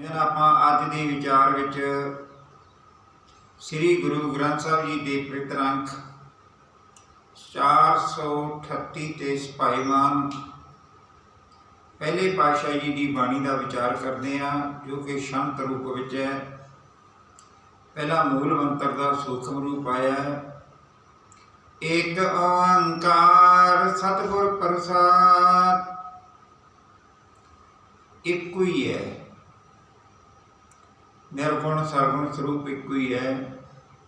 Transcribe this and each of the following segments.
ਇਹਨਾਂ ਆਪਾਂ ਅੱਜ ਦੇ ਵਿਚਾਰ ਵਿੱਚ ਸ੍ਰੀ ਗੁਰੂ ਗ੍ਰੰਥ ਸਾਹਿਬ ਜੀ ਦੇ ਪਵਿੱਤਰ ਅੰਕ 438 ਤੇ ਸਪਾਈਮਾਨ ਪਹਿਲੇ ਪਾਤਸ਼ਾਹ ਜੀ ਦੀ ਬਾਣੀ ਦਾ ਵਿਚਾਰ ਕਰਦੇ ਹਾਂ, ਜੋ ਕਿ ਸ਼ਾਂਤ ਰੂਪ ਵਿੱਚ ਹੈ। ਪਹਿਲਾ ਮੂਲ ਮੰਤਰ ਦਾ ਸੂਖਮ ਰੂਪ ਆਇਆ ਹੈ। ਇੱਕ ਓੰਕਾਰ ਸਤਿਗੁਰ ਪ੍ਰਸਾਦ, ਇੱਕੋ ਹੀ ਹੈ। ਨਿਰਗੁਣ ਸਰਗੁਣ ਸਰੂਪ ਇੱਕੋ ਹੀ ਹੈ।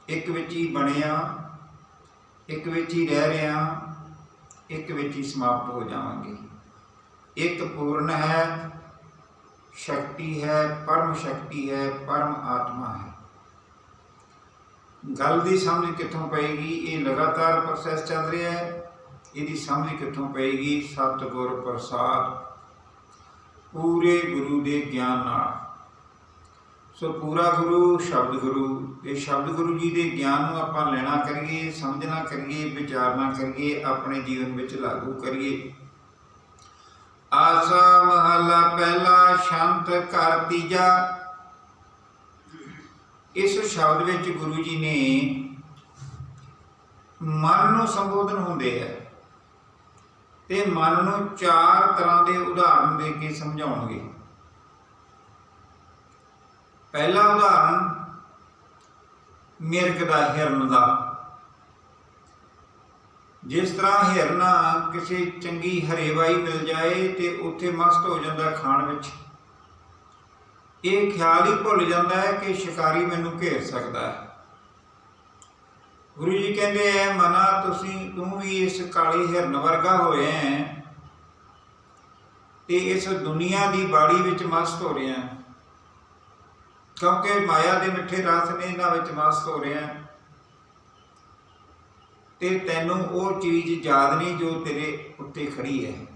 ਇੱਕ ਵਿੱਚ ਹੀ ਬਣਿਆ, ਇੱਕ ਵਿੱਚ ਹੀ ਰਹਿ ਰਿਹਾ ਇੱਕ ਵਿੱਚ ਹੀ ਸਮਾਪਤ ਹੋ ਜਾਵਾਂਗੇ। ਇੱਕ ਪੂਰਨ ਹੈ, ਸ਼ਕਤੀ ਹੈ, ਪਰਮ ਸ਼ਕਤੀ ਹੈ, ਪਰਮ ਆਤਮਾ ਹੈ। ਗੱਲ ਦੀ ਸਮਝ ਕਿੱਥੋਂ ਪਏਗੀ? ਇਹ ਲਗਾਤਾਰ ਪ੍ਰੋਸੈਸ ਚੱਲ ਰਿਹਾ ਹੈ। ਇਹਦੀ ਸਮਝ ਕਿੱਥੋਂ ਪਏਗੀ? ਸਤਿਗੁਰ ਪ੍ਰਸਾਦ, ਪੂਰੇ ਗੁਰੂ ਦੇ ਗਿਆਨ ਨਾਲ। ਸੋ ਪੂਰਾ ਗੁਰੂ, ਸ਼ਬਦ ਗੁਰੂ। ਇਹ ਸ਼ਬਦ ਗੁਰੂ ਜੀ ਦੇ ਗਿਆਨ ਨੂੰ ਆਪਾਂ ਲੈਣਾ ਕਰੀਏ, ਸਮਝਣਾ ਕਰੀਏ, ਵਿਚਾਰਨਾ ਕਰੀਏ, ਆਪਣੇ ਜੀਵਨ ਵਿੱਚ ਲਾਗੂ ਕਰੀਏ। ਆਸਾ ਮਹਲਾ ਪਹਿਲਾ ਸ਼ਾਂਤ ਘਰ ਤੀਜਾ। ਇਸ ਸ਼ਬਦ ਵਿੱਚ ਗੁਰੂ ਜੀ ਨੇ ਮਨ ਨੂੰ ਸੰਬੋਧਨ ਹੁੰਦੇ ਹੈ ਤੇ ਮਨ ਨੂੰ ਚਾਰ ਤਰ੍ਹਾਂ ਦੇ ਉਦਾਹਰਨ ਦੇ ਕੇ ਸਮਝਾਉਣਗੇ। ਪਹਿਲਾ ਉਦਾਹਰਨ ਮਿਰਗ ਦਾ ਹਿਰਨ ਦਾ। ਜਿਸ ਤਰ੍ਹਾਂ ਹਿਰਨ ਕਿਸੇ ਚੰਗੀ ਹਰੇਵਾਈ ਮਿਲ ਜਾਏ ਤੇ ਉੱਥੇ ਮਸਤ ਹੋ ਜਾਂਦਾ ਖਾਣ ਵਿੱਚ, ਇਹ ਖਿਆਲ ਹੀ ਭੁੱਲ ਜਾਂਦਾ ਹੈ ਕਿ ਸ਼ਿਕਾਰੀ ਮੈਨੂੰ ਘੇਰ ਸਕਦਾ ਹੈ। ਗੁਰੂ ਜੀ ਕਹਿੰਦੇ ਐ ਮਨਾ, ਤੁਸੀਂ, ਤੂੰ ਵੀ ਇਸ ਕਾਲੀ ਹਿਰਨ ਵਰਗਾ ਹੋਇਆ ਹੈ ਤੇ ਇਸ ਦੁਨੀਆ ਦੀ ਬਾੜੀ ਵਿੱਚ ਮਸਤ ਹੋ ਰਿਹਾ ਹੈ। ਕਿਉਂਕਿ ਮਾਇਆ ਦੇ ਮਿੱਠੇ ਰਸ ਨੇ ਇਹਨਾਂ ਵਿੱਚ ਮਸਤ ਹੋ ਰਿਹਾ ਤੇ ਤੈਨੂੰ ਉਹ ਚੀਜ਼ ਯਾਦ ਨਹੀਂ ਜੋ ਤੇਰੇ ਉੱਤੇ ਖੜੀ ਹੈ।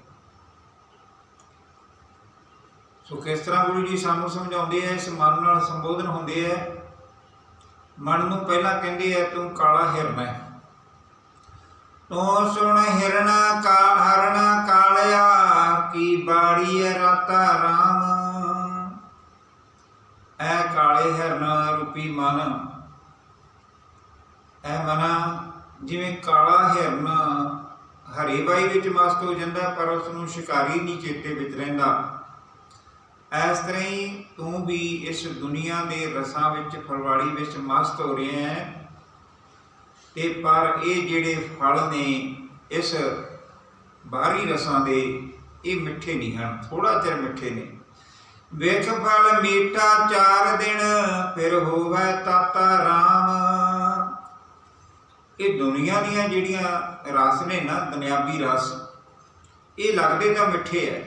ਸੋ ਕਿਸ ਤਰ੍ਹਾਂ ਗੁਰੂ ਜੀ ਸਾਨੂੰ ਸਮਝਾਉਂਦੇ ਆ, ਇਸ ਮਨ ਨਾਲ ਸੰਬੋਧਨ ਹੁੰਦੇ ਆ, ਮਨ ਨੂੰ ਪਹਿਲਾਂ ਕਹਿੰਦੇ ਆ, ਤੂੰ ਕਾਲਾ ਹਿਰਨ ਹੈ। ਤੂੰ ਸੁਣ ਹਿਰਣਾ ਕਾ ਹਰਣਾ ਕਾਲਿਆ, ਕੀ ਬਾੜੀ ਹੈ ਰਾਤਾ ਰਾਮ? ਐ ਕਾਲੇ ਹਿਰਨ ਰੂਪੀ ਮਨ। ਐ ਮਨਾ ਜਿਵੇਂ ਕਾਲਾ ਹਿਰਨ, ਹਰੇ ਬਾਈ ਵਿੱਚ ਮਸਤ ਹੋ ਜਾਂਦਾ, ਪਰ ਉਸ ਨੂੰ ਸ਼ਿਕਾਰੀ ਨਹੀਂ ਚੇਤੇ ਵਿੱਚ ਰਹਿੰਦਾ। ਇਸ ਤਰ੍ਹਾਂ ਹੀ ਤੂੰ ਵੀ ਇਸ ਦੁਨੀਆ ਦੇ ਰਸਾਂ ਵਿੱਚ ਫਰਵਾੜੀ ਵਿੱਚ ਮਸਤ ਹੋ ਰਿਹਾ ਹੈ। ਤੇ ਪਰ ਇਹ ਜਿਹੜੇ ਫਲ ਨੇ ਇਸ ਬਾਹਰੀ ਰਸਾਂ ਦੇ, ਇਹ ਮਿੱਠੇ ਨਹੀਂ ਹਨ ਥੋੜਾ ਚਿਰ ਮਿੱਠੇ ਨੇ। ਵੇਖ ਫਲ ਮੀਠਾ ਚਾਰ ਦਿਨ, ਫਿਰ ਹੋਵੇ ਤਾਤਾ ਰਾਮ। ਇਹ ਦੁਨੀਆ ਦੀਆਂ ਜਿਹੜੀਆਂ ਰਸ ਨੇ ਨਾ, ਦੁਨਿਆਵੀ ਰਸ, ਇਹ ਲੱਗਦੇ ਤਾਂ ਮਿੱਠੇ ਐ,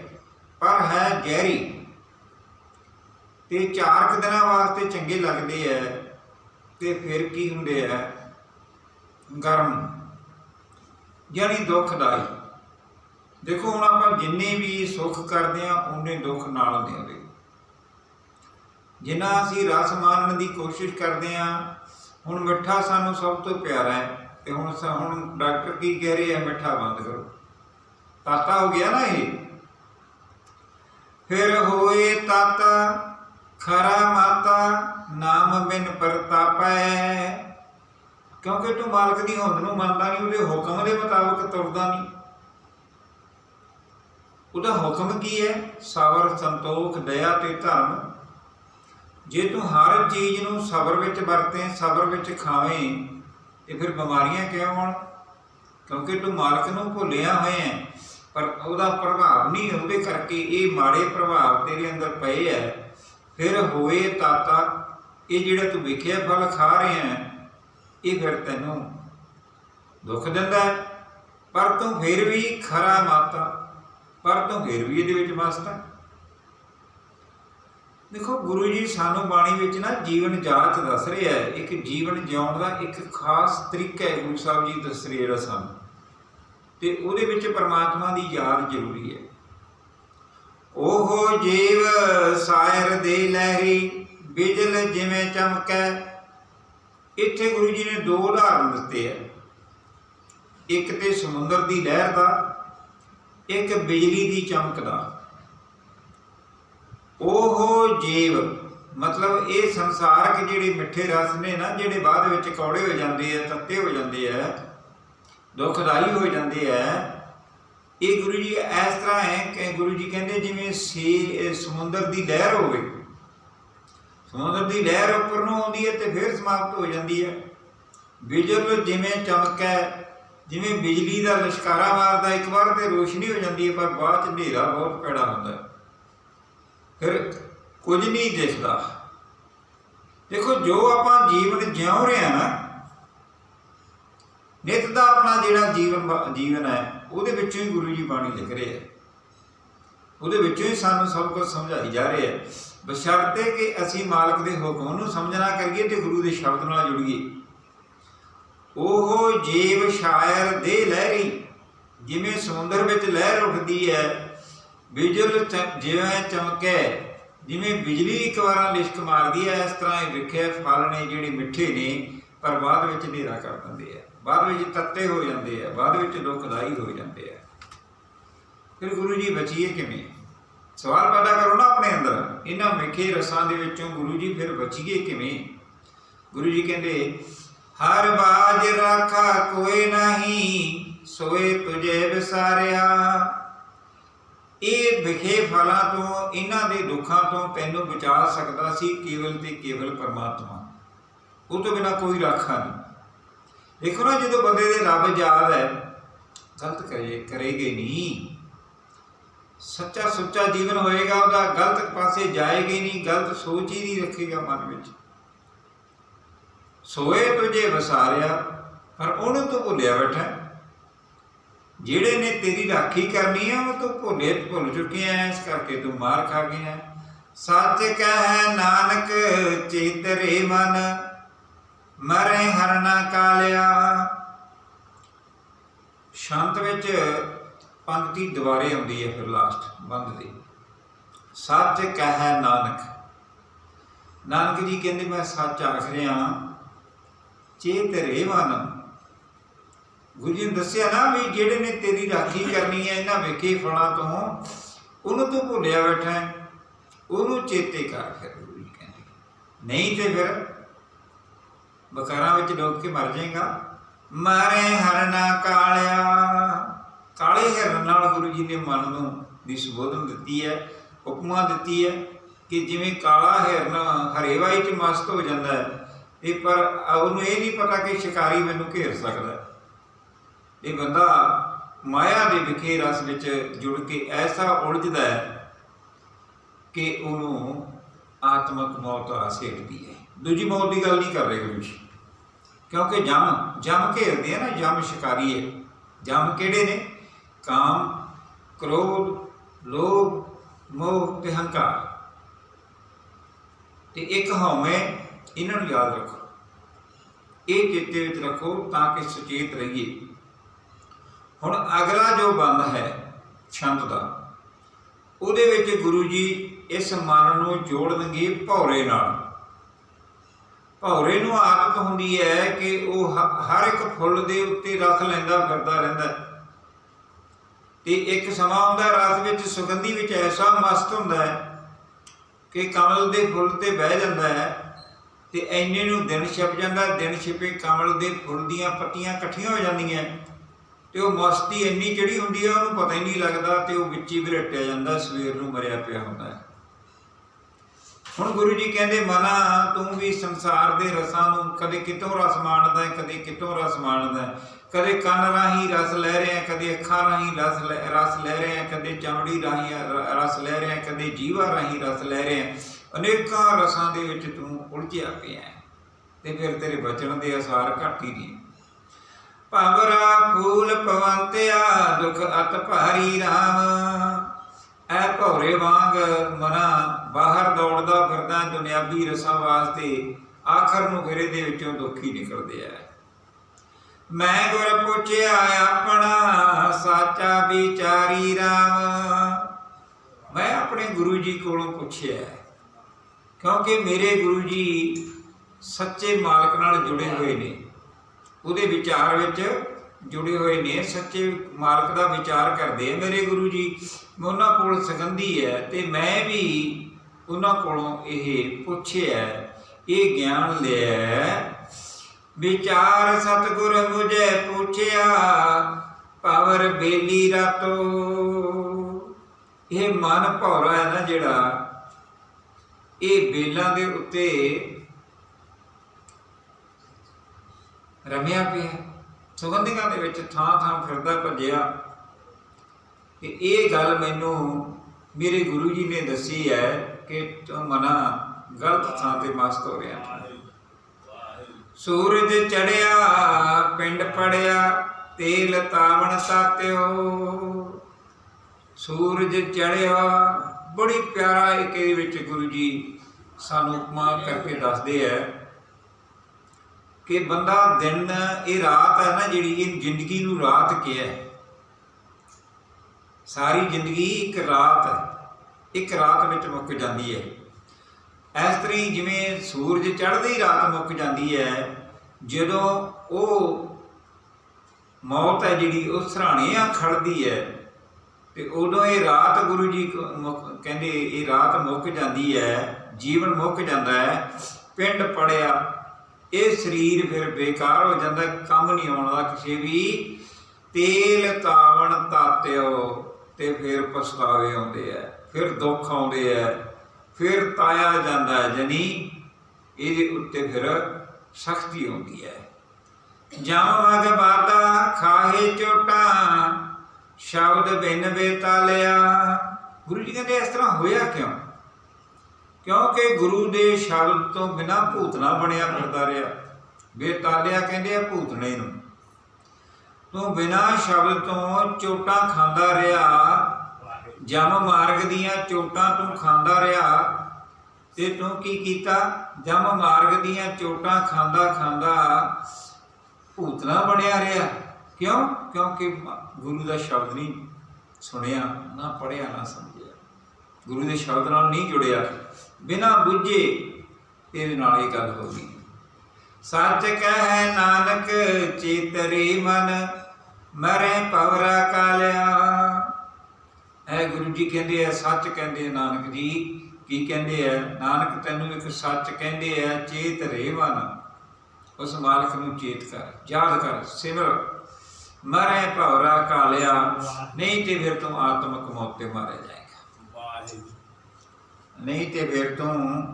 ਪਰ ਹੈ ਜ਼ਹਿਰੀ। ਤੇ ਚਾਰ ਕੁ ਦਿਨਾਂ ਵਾਸਤੇ ਚੰਗੇ ਲੱਗਦੇ ਐ, ਤੇ ਫਿਰ ਕੀ ਹੁੰਦੇ ਐ? ਗਰਮ, ਯਾਨੀ ਦੁੱਖਦਾਈ। ਦੇਖੋ ਹੁਣ ਆਪਾਂ ਜਿੰਨੇ ਵੀ ਸੁੱਖ ਕਰਦੇ ਆ ਉਹਨੇ ਦੁੱਖ ਨਾਲ ਹੁੰਦੇ ਆ। ਜਿੰਨਾ ਅਸੀਂ ਰਸ ਮਾਣਨ ਦੀ ਕੋਸ਼ਿਸ਼ ਕਰਦੇ ਹਾਂ, ਹੁਣ ਮਿੱਠਾ ਸਾਨੂੰ ਸਭ ਤੋਂ ਪਿਆਰਾ ਹੈ ਤੇ ਹੁਣ ਹੁਣ ਡਾਕਟਰ ਕੀ ਕਹਿ ਰਹੇ ਆ, ਮਿੱਠਾ ਬੰਦ ਕਰੋ। ਤਾਤਾ ਹੋ ਗਿਆ ਨਾ ਇਹ? ਫਿਰ ਹੋਏ ਤਾਤਾ ਖਰਾ ਮਾਤਾ, ਨਾਮ ਬਿਨ ਪ੍ਰਤਾਪੈ। ਕਿਉਂਕਿ ਤੂੰ ਮਾਲਕ ਦੀ ਹੋਂਦ ਨੂੰ ਮੰਨਦਾ ਨਹੀਂ, ਉਹਦੇ ਹੁਕਮ ਦੇ ਮੁਤਾਬਕ ਤੁਰਦਾ ਨਹੀਂ। ਉਹਦਾ ਹੁਕਮ ਕੀ ਹੈ? ਸਬਰ ਸੰਤੋਖ, ਦਇਆ ਤੇ ਧਰਮ। ਜੇ ਤੂੰ ਹਰ ਚੀਜ਼ ਨੂੰ ਸਬਰ ਵਿੱਚ ਵਰਤੇ, ਸਬਰ ਵਿੱਚ ਖਾਵੇਂ, ਤੇ ਫਿਰ ਬਿਮਾਰੀਆਂ ਕਿਉਂ ਹੋਣ? ਕਿਉਂਕਿ ਤੂੰ ਮਾਲਕ ਨੂੰ ਭੁੱਲਿਆ ਹੋਇਆ ਹੈ, ਪਰ ਉਹਦਾ ਪ੍ਰਭਾਵ ਨਹੀਂ, ਉਹਦੇ ਕਰਕੇ ਇਹ ਮਾੜੇ ਪ੍ਰਭਾਵ ਤੇਰੇ ਅੰਦਰ ਪਏ ਐ ਫਿਰ ਹੋਏ ਤਾਤਾ, ਇਹ ਜਿਹੜਾ ਤੂੰ ਵੇਖਿਆ ਫਲ ਖਾ ਰਿਹਾ ਹੈ, ਇਹ ਫਿਰ ਤੈਨੂੰ ਦੁੱਖ ਦਿੰਦਾ ਪਰ ਤੂੰ ਫਿਰ ਵੀ ਖਰਾ ਮਾਤਾ, ਪਰ ਤੂੰ ਫਿਰ ਵੀ ਇਹਦੇ ਵਿੱਚ ਮਸਤ ਹੈ। ਦੇਖੋ ਗੁਰੂ ਜੀ ਸਾਨੂੰ ਬਾਣੀ ਵਿੱਚ ਨਾ ਜੀਵਨ ਜਾਚ ਦੱਸ ਰਿਹਾ ਹੈ ਇੱਕ ਜੀਵਨ ਜਿਉਣ ਦਾ ਇੱਕ ਖਾਸ ਤਰੀਕਾ ਹੈ ਗੁਰੂ ਸਾਹਿਬ ਜੀ ਦੱਸ ਰਹੇ ਜਿਹੜਾ ਸਾਨੂੰ। ਤੇ ਉਹਦੇ ਵਿੱਚ ਪਰਮਾਤਮਾ ਦੀ ਯਾਦ ਜ਼ਰੂਰੀ ਹੈ। ਉਹ ਜੀਵ ਸਾਇਰ ਦੇ ਲਹਿਰੀ, ਬਿਜਲ ਜਿਵੇਂ ਚਮਕੈ। ਇੱਥੇ ਗੁਰੂ ਜੀ ਨੇ ਦੋ ਉਦਾਹਰਨ ਦਿੱਤੇ ਆ। ਇੱਕ ਤੇ ਸਮੁੰਦਰ ਦੀ ਲਹਿਰ ਦਾ, ਇੱਕ ਬਿਜਲੀ ਦੀ ਚਮਕ ਦਾ। ਉਹ ਜੀਵ। ਮਤਲਬ ਇਹ ਸੰਸਾਰਕ ਜਿਹੜੇ ਮਿੱਠੇ ਰਸ ਨੇ ਨਾ, ਜਿਹੜੇ ਬਾਅਦ ਵਿੱਚ ਕੌੜੇ ਹੋ ਜਾਂਦੇ ਆ, ਤੱਤੇ ਹੋ ਜਾਂਦੇ ਆ, ਦੁਖਦਾਈ ਹੋ ਜਾਂਦੇ ਆ, ਇਹ ਗੁਰੂ ਜੀ ਇਸ ਤਰ੍ਹਾਂ ਹੈ ਕਿ ਗੁਰੂ ਜੀ ਕਹਿੰਦੇ ਜਿਵੇਂ ਸੇ ਸਮੁੰਦਰ ਦੀ ਲਹਿਰ ਹੋਵੇ। ਸਮੁੰਦਰ ਦੀ ਲਹਿਰ ਉੱਪਰ ਨੂੰ ਆਉਂਦੀ ਹੈ ਤੇ ਫਿਰ ਸਮਾਪਤ ਹੋ ਜਾਂਦੀ ਹੈ। ਬਿਜਲ ਜਿਵੇਂ ਚਮਕੈ, ਜਿਵੇਂ ਬਿਜਲੀ ਦਾ ਲਸ਼ਕਾਰਾ ਮਾਰਦਾ, ਇੱਕ ਵਾਰ ਤੇ ਰੋਸ਼ਨੀ ਹੋ ਜਾਂਦੀ ਹੈ, ਪਰ ਬਾਅਦ ਚ ਹਨੇਰਾ ਬਹੁਤ ਪੈੜਾ ਹੁੰਦਾ ਹੈ। ਫਿਰ ਕੁਝ ਨਹੀਂ ਦਿਖਦਾ ਦੇਖੋ, ਜੋ ਆਪਾਂ ਜੀਵਨ ਜਿਉ ਰਹੇ ਆ ਨਾ, ਨਿਤ ਦਾ ਆਪਣਾ ਜਿਹੜਾ ਜੀਵਨ ਜੀਵਨ ਹੈ, ਉਹਦੇ ਵਿੱਚੋਂ ਹੀ ਗੁਰੂ ਜੀ ਬਾਣੀ ਲਿਖ ਰਹੇ ਆ। ਉਹਦੇ ਵਿੱਚੋਂ ਹੀ ਸਾਨੂੰ ਸਭ ਕੁਝ ਸਮਝਾਈ ਜਾ ਰਿਹਾ ਹੈ ਬਸ਼ਰਤੇ ਕਿ ਅਸੀਂ ਮਾਲਕ ਦੇ ਹੁਕਮ ਨੂੰ ਸਮਝਣਾ ਕਰੀਏ ਤੇ ਗੁਰੂ ਦੇ ਸ਼ਬਦ ਨਾਲ ਜੁੜੀਏ। ਉਹ ਜੀਵ ਸ਼ਾਇਰ ਦੇ ਲਹਿਰੀ, ਜਿਵੇਂ ਸਮੁੰਦਰ ਵਿੱਚ ਲਹਿਰ ਉੱਠਦੀ ਹੈ ਬਿਜਲ ਚ- ਜਿਵੇਂ ਚਮਕੇ, ਜਿਵੇਂ ਬਿਜਲੀ ਇੱਕ ਵਾਰਾਂ ਲਿਸ਼ਕ ਮਾਰਦੀ ਹੈ, ਇਸ ਤਰ੍ਹਾਂ ਇਹ ਵਿਖੇ ਫਲ ਨੇ ਜਿਹੜੇ ਮਿੱਠੇ ਨੇ, ਪਰ ਬਾਅਦ ਵਿੱਚ ਹਨੇਰਾ ਕਰ ਦਿੰਦੇ ਆ। ਬਾਅਦ ਵਿੱਚ ਤੱਤੇ ਹੋ ਜਾਂਦੇ ਆ, ਬਾਅਦ ਵਿੱਚ ਦੁਖਦਾਈ ਹੋ ਜਾਂਦੇ ਆ। ਫਿਰ ਗੁਰੂ ਜੀ ਬਚੀਏ ਕਿਵੇਂ? ਸਵਾਲ ਪੈਦਾ ਕਰੋ ਨਾ ਆਪਣੇ ਅੰਦਰ। ਇਹਨਾਂ ਮਿੱਠੇ ਰਸਾਂ ਦੇ ਵਿੱਚੋਂ ਗੁਰੂ ਜੀ ਫਿਰ ਬਚੀਏ ਕਿਵੇਂ? ਗੁਰੂ ਜੀ ਕਹਿੰਦੇ, ਹਰ ਬਾਜ ਰਾਖਾ ਕੋਈ ਨਹੀਂ, ਸੋਏ ਤੁਝੇ ਵਿਸਾਰਿਆ। ਇਹ ਵਿਖੇ ਫਲਾਂ ਤੋਂ, ਇਹਨਾਂ ਦੇ ਦੁੱਖਾਂ ਤੋਂ ਤੈਨੂੰ ਬਚਾ ਸਕਦਾ ਸੀ ਕੇਵਲ ਤੇ ਕੇਵਲ ਪਰਮਾਤਮਾ। ਉਹ ਤੋਂ ਬਿਨਾ ਕੋਈ ਰਾਖਾ ਨਹੀਂ। ਦੇਖੋ ਨਾ, ਜਦੋਂ ਬੰਦੇ ਦੇ ਰੱਬ ਯਾਦ ਹੈ, ਗਲਤ ਕਰੇ, ਕਰੇਗੇ ਨਹੀਂ। ਸੱਚਾ ਸੁੱਚਾ ਜੀਵਨ ਹੋਏਗਾ, ਉਹਦਾ ਗਲਤ ਪਾਸੇ ਜਾਏਗੀ ਨਹੀਂ, ਗਲਤ ਸੋਚ ਹੀ ਨਹੀਂ ਰੱਖੇਗਾ ਮਨ ਵਿੱਚ। ਸੋਏ ਤੁਝੇ ਵਸਾਰਿਆ, ਪਰ ਉਹਨੂੰ ਤੂੰ ਭੁੱਲਿਆ ਬੈਠਾ। ਜਿਹੜੇ ਨੇ ਤੇਰੀ ਰਾਖੀ ਕਰਨੀ ਹੈ ਉਹ ਤੂੰ ਭੁੱਲੇ ਭੁੱਲ ਚੁੱਕੇ ਹੈ ਇਸ ਕਰਕੇ ਤੂੰ ਮਾਰ ਖਾ ਗਿਆ ਹੈ। ਸੱਚ ਕਹਿ ਨਾਨਕ ਚੇਤਰੇ ਮਨ, ਮਰੇ ਹਰਨਾ ਕਾਲਿਆ। ਸ਼ਾਂਤ ਵਿੱਚ ਪੰਕਤੀ ਦੁਬਾਰੇ ਆਉਂਦੀ ਹੈ ਫਿਰ ਲਾਸਟ ਬੰਦ ਦੀ। ਸੱਚ ਕਹਿ ਨਾਨਕ। ਨਾਨਕ ਜੀ ਕਹਿੰਦੇ, ਮੈਂ ਸੱਚ ਆਖ ਰਿਹਾ ਚੇਤ ਰੇ ਮਨ ਗੁਰੂ ਜੀ ਨੇ ਦੱਸਿਆ ਨਾ ਵੀ ਜਿਹੜੇ ਨੇ ਤੇਰੀ ਰਾਖੀ ਕਰਨੀ ਹੈ, ਇਹਨਾਂ ਵੇਖੇ ਫਲਾਂ ਤੋਂ, ਉਹਨੂੰ ਤੂੰ ਭੁੱਲਿਆ ਬੈਠਾ ਉਹਨੂੰ ਚੇਤੇ ਕਰ ਫਿਰ ਗੁਰੂ ਜੀ ਕਹਿੰਦੇ। ਨਹੀਂ ਤੇ ਫਿਰ ਬਕਾਰਾਂ ਵਿੱਚ ਡੋਬ ਕੇ ਮਰ ਜਾਏਗਾ। ਮਾਰੇ ਹਰਨਾ ਕਾਲਿਆ। ਕਾਲੇ ਹਿਰਨ ਨਾਲ ਗੁਰੂ ਜੀ ਨੇ ਮਨ ਨੂੰ ਦੀ ਸੁਬੋਧਨ ਦਿੱਤੀ ਹੈ, ਉਪਮਾ ਦਿੱਤੀ ਹੈ ਕਿ ਜਿਵੇਂ ਕਾਲਾ ਹਿਰਨ ਹਰੇਵਾਈ ਚ ਮਸਤ ਹੋ ਜਾਂਦਾ ਹੈ। ਇਹ ਪਰ ਉਹਨੂੰ ਇਹ ਨਹੀਂ ਪਤਾ ਕਿ ਸ਼ਿਕਾਰੀ ਮੈਨੂੰ ਘੇਰ ਸਕਦਾ ਇਹ ਬੰਦਾ ਮਾਇਆ ਦੇ ਵਿਖੇ ਰਸ ਵਿੱਚ ਜੁੜ ਕੇ ਐਸਾ ਉਲਝਦਾ ਹੈ ਕਿ ਉਹਨੂੰ ਆਤਮਕ ਮੌਤ ਆ ਸੇਟਦੀ ਹੈ। ਦੂਜੀ ਮੌਤ ਦੀ ਗੱਲ ਨਹੀਂ ਕਰ ਰਹੇ ਗੁਰੂ ਜੀ। ਕਿਉਂਕਿ ਜਮ ਜਮ ਘੇਰਦੇ ਆ ਨਾ, ਜਮ ਸ਼ਿਕਾਰੀ ਹੈ ਜਮ ਕਿਹੜੇ ਨੇ? ਕਾਮ, ਕ੍ਰੋਧ, ਲੋਭ, ਮੋਹ ਤੇ ਹੰਕਾਰ। ਤੇ ਇੱਕ ਹਉਮੈ ਇਹਨਾਂ ਨੂੰ ਯਾਦ ਰੱਖੋ। ਇਹ ਚੇਤੇ ਵਿੱਚ ਰੱਖੋ ਤਾਂ ਕਿ ਸੁਚੇਤ ਰਹੀਏ। ਹੁਣ ਅਗਲਾ ਜੋ ਬੰਦ ਹੈ ਛੰਦ ਦਾ, ਉਹਦੇ ਵਿੱਚ ਗੁਰੂ ਜੀ ਇਸ ਮਨ ਨੂੰ ਜੋੜਨਗੇ ਭੌਰੇ ਨਾਲ ਭੌਰੇ ਨੂੰ ਆਦਤ ਹੁੰਦੀ ਹੈ ਕਿ ਉਹ ਹ- ਹਰ ਇੱਕ ਫੁੱਲ ਦੇ ਉੱਤੇ ਰਸ ਲੈਂਦਾ ਫਿਰਦਾ ਰਹਿੰਦਾ ਹੈ। ਤੇ ਇੱਕ ਸਮਾਂ ਹੁੰਦਾ ਰਸ ਵਿੱਚ ਸੁਗੰਧੀ ਵਿੱਚ ਐਸਾ ਮਸਤ ਹੁੰਦਾ ਹੈ ਕਿ ਕਮਲ ਦੇ ਫੁੱਲ ਤੇ ਬਹਿ ਜਾਂਦਾ ਹੈ ਤੇ ਐਨੇ ਨੂੰ ਦਿਨ ਛਿਪ ਜਾਂਦਾ ਦਿਨ ਛਿਪੇ ਕਮਲ ਦੇ ਫੁੱਲ ਦੀਆਂ ਪੱਤੀਆਂ ਇਕੱਠੀਆਂ ਹੋ ਜਾਂਦੀਆਂ ਤੇ ਉਹ ਮਸਤੀ ਇੰਨੀ ਚੜੀ ਹੁੰਦੀ ਹੈ ਉਹਨੂੰ ਪਤਾ ਹੀ ਨਹੀਂ ਲੱਗਦਾ ਤੇ ਉਹ ਵਿੱਚ ਹੀ ਵਿਰਟਿਆ ਜਾਂਦਾ, ਸਵੇਰ ਨੂੰ ਮਰਿਆ ਪਿਆ ਹੁੰਦਾ ਹੈ। ਹੁਣ ਗੁਰੂ ਜੀ ਕਹਿੰਦੇ, ਮਨਾ, ਤੂੰ ਵੀ ਸੰਸਾਰ ਦੇ ਰਸਾਂ ਨੂੰ ਕਦੇ ਕਿਤੋਂ ਰਸ ਮਾਣਦਾ ਹੈ, ਕਦੇ ਕਿਤੋਂ ਰਸ ਮਾਣਦਾ ਹੈ? ਕਦੇ ਕੰਨ ਰਾਹੀਂ ਰਸ ਲੈ ਰਿਹਾ ਕਦੇ ਅੱਖਾਂ ਰਾਹੀਂ ਰਸ ਲੈ ਰਸ ਲੈ ਰਿਹਾ ਕਦੇ ਚਮੜੀ ਰਾਹੀਂ ਰਸ ਲੈ ਰਿਹਾ ਕਦੇ ਜੀਵਾ ਰਾਹੀਂ ਰਸ ਲੈ ਰਿਹਾ ਅਨੇਕਾਂ ਰਸਾਂ ਦੇ ਵਿੱਚ ਤੂੰ ਉਲਝਿਆ ਪਿਆ ਹੈ ਤੇ ਫਿਰ ਤੇਰੇ ਬਚਣ ਦੇ ਅਸਾਰ ਘੱਟ ਹੀ ਨੇ। ਭਵਰਾ ਫੂਲ ਪਵੰਤਿਆ, ਦੁਖ ਅਤ ਭਾਰੀ ਰਾਮ। ਐ ਭੌਰੇ ਵਾਂਗ ਮਨਾ ਬਾਹਰ ਦੌੜਦਾ ਫਿਰਦਾ ਦੁਨਿਆਵੀ ਰਸਾਂ ਵਾਸਤੇ ਆਖਰ ਨੂੰ ਫਿਰ ਦੇ ਵਿੱਚੋਂ ਦੁਖੀ ਨਿਕਲਦੇ ਆ। ਮੈਂ ਗੁਰ ਪੁੱਛਿਆ, ਆਪਣਾ ਸਾਚਾ ਵਿਚਾਰੀ ਰਾਮ। ਮੈਂ ਆਪਣੇ ਗੁਰੂ ਜੀ ਕੋਲੋਂ ਪੁੱਛਿਆ, ਕਿਉਂਕਿ ਮੇਰੇ ਗੁਰੂ ਜੀ ਸੱਚੇ ਮਾਲਕ ਨਾਲ ਜੁੜੇ ਹੋਏ ਨੇ। ਉਹਦੇ ਵਿਚਾਰ ਵਿੱਚ ਜੁੜੇ ਹੋਏ ਨੇ, ਸੱਚੇ ਮਾਲਕ ਦਾ ਵਿਚਾਰ ਕਰਦੇ ਆ ਮੇਰੇ ਗੁਰੂ ਜੀ ਉਹਨਾਂ ਕੋਲ ਸੁਗੰਧੀ ਹੈ ਤੇ ਮੈਂ ਵੀ ਉਹਨਾਂ ਕੋਲੋਂ ਇਹ ਪੁੱਛਿਆ, ਇਹ ਗਿਆਨ ਲਿਆ। ਵਿਚਾਰ ਸਤਗੁਰ ਮੁਝੇ ਪੁੱਛਿਆ, ਪਵਰ ਬੇਲੀ ਰਾਤੋ। ਇਹ ਮਨ ਭੌਰਾ ਹੈ ਨਾ ਜਿਹੜਾ, ਇਹ ਬੇਲਾਂ ਦੇ ਉੱਤੇ ਰਮਿਆ ਪਿਆ ਸੁਗੰਧੀਆਂ ਦੇ ਵਿੱਚ ਥਾਂ ਥਾਂ ਫਿਰਦਾ ਭੱਜਿਆ। ਤੇ ਇਹ ਗੱਲ ਮੈਨੂੰ ਮੇਰੇ ਗੁਰੂ ਜੀ ਨੇ ਦੱਸੀ ਹੈ ਕਿ ਤੂੰ ਮਨਾ ਗਲਤ ਥਾਂ ਤੇ ਮਸਤ ਹੋ ਰਿਹਾ ਹੈ। ਸੂਰਜ ਚੜਿਆ, ਪਿੰਡ ਪੜਿਆ ਤੇਲ ਤਾਵਣ ਸਾਤਿਓ। ਸੂਰਜ ਚੜਿਆ, ਬੜੀ ਪਿਆਰਾ ਇੱਕ ਇਹਦੇ ਵਿੱਚ ਗੁਰੂ ਜੀ ਸਾਨੂੰ ਉਪਮਾ ਕਰਕੇ ਦੱਸਦੇ ਹੈ। ਕਿ ਬੰਦਾ ਦਿਨ, ਇਹ ਰਾਤ ਹੈ ਨਾ ਜਿਹੜੀ ਇਹ ਜ਼ਿੰਦਗੀ ਨੂੰ ਰਾਤ ਕਿਹਾ ਸਾਰੀ ਜ਼ਿੰਦਗੀ ਇੱਕ ਰਾਤ ਹੈ। ਇੱਕ ਰਾਤ ਵਿੱਚ ਮੁੱਕ ਜਾਂਦੀ ਹੈ। ਇਸ ਤਰੀ ਜਿਵੇਂ ਸੂਰਜ ਚੜ੍ਹਦੀ ਰਾਤ ਮੁੱਕ ਜਾਂਦੀ ਹੈ, ਜਦੋਂ ਉਹ ਮੌਤ ਹੈ ਜਿਹੜੀ, ਉਹ ਸਰਾਣੇ ਆ ਖੜਦੀ ਹੈ, ਤੇ ਉਦੋਂ ਇਹ ਰਾਤ ਗੁਰੂ ਜੀ ਕ- ਕਹਿੰਦੇ ਇਹ ਰਾਤ ਮੁੱਕ ਜਾਂਦੀ ਹੈ, ਜੀਵਨ ਮੁੱਕ ਜਾਂਦਾ ਹੈ। ਪਿੰਡ ਪੜਿਆ ਇਹ ਸਰੀਰ ਫਿਰ ਬੇਕਾਰ ਹੋ ਜਾਂਦਾ, ਕੰਮ ਨਹੀਂ ਆਉਣ ਦਾ ਕਿਸੇ ਵੀ। ਤੇਲ ਤਾਵਣ ਤਾਤਿਓ, ਤੇ ਫਿਰ ਪਛਤਾਵੇ ਆਉਂਦੇ ਆ, ਫਿਰ ਦੁੱਖ ਆਉਂਦੇ ਆ, ਫਿਰ ਤਾਇਆ ਜਾਂਦਾ ਹੈ ਜਨੀ, ਇਹਦੇ ਉੱਤੇ ਫਿਰ ਸਖਤੀ ਆਉਂਦੀ ਹੈ। ਜਾਂ ਵਗ ਬਾਦਾ ਖਾਹੇ ਚੋਟਾ, ਸ਼ਬਦ ਬਿਨ ਬੇਤਾ ਲਿਆ ਗੁਰੂ ਜੀ ਕਹਿੰਦੇ, ਇਸ ਤਰ੍ਹਾਂ ਹੋਇਆ ਕਿਉਂ? ਕਿਉਂਕਿ ਗੁਰੂ ਦੇ ਸ਼ਬਦ ਤੋਂ ਬਿਨਾ ਭੂਤਨਾ ਬਣਿਆ ਫਿਰਦਾ ਰਿਹਾ। ਬੇਤਾਲਿਆ ਕਹਿੰਦੇ ਆ ਭੂਤਣੇ ਨੂੰ। ਤੂੰ ਬਿਨਾ ਸ਼ਬਦ ਤੋਂ ਚੋਟਾਂ ਖਾਂਦਾ ਰਿਹਾ, ਜਮ ਮਾਰਗ ਦੀਆਂ ਚੋਟਾਂ ਤੂੰ ਖਾਂਦਾ ਰਿਹਾ। ਤੇ ਤੂੰ ਕੀ ਕੀਤਾ? ਜਮ ਮਾਰਗ ਦੀਆਂ ਚੋਟਾਂ ਖਾਂਦਾ ਖਾਂਦਾ ਭੂਤਨਾ ਬਣਿਆ ਰਿਹਾ। ਕਿਉਂ? ਕਿਉਂਕਿ ਗੁਰੂ ਦਾ ਸ਼ਬਦ ਨਹੀਂ ਸੁਣਿਆ, ਨਾ ਪੜਿਆ ਨਾ ਸਮਝਿਆ। ਗੁਰੂ ਦੇ ਸ਼ਬਦ ਨਾਲ ਨਹੀਂ ਜੁੜਿਆ। ਬਿਨਾ ਬੁੱਝੇ ਤੇਰੇ ਨਾਲ ਇਹ ਗੱਲ ਹੋ ਗਈ। ਸੱਚ ਕਹਿ ਨਾਨਕ, ਚੇਤਰੀ ਮਨ, ਮਰੇ ਪਵਰਾ ਕਾਲਿਆ। ਐ ਗੁਰੂ ਜੀ ਕਹਿੰਦੇ ਆ, ਸੱਚ ਕਹਿੰਦੇ ਆ ਨਾਨਕ ਜੀ। ਕੀ ਕਹਿੰਦੇ ਆ? ਨਾਨਕ ਤੈਨੂੰ ਇੱਕ ਸੱਚ ਕਹਿੰਦੇ ਆ ਚੇਤ ਰੇਵਨ ਉਸ ਮਾਲਕ ਨੂੰ ਚੇਤ ਕਰ, ਯਾਦ ਕਰ ਸਿਮਰ ਮਰੇ ਭਵਰਾ ਕਾਲਿਆ। ਨਹੀਂ ਤੇ ਫਿਰ ਤੂੰ ਆਤਮਕ ਮੌਤ ਤੇ ਮਾਰਿਆ ਜਾਏ ਨਹੀਂ ਤੇ ਫਿਰ ਤੂੰ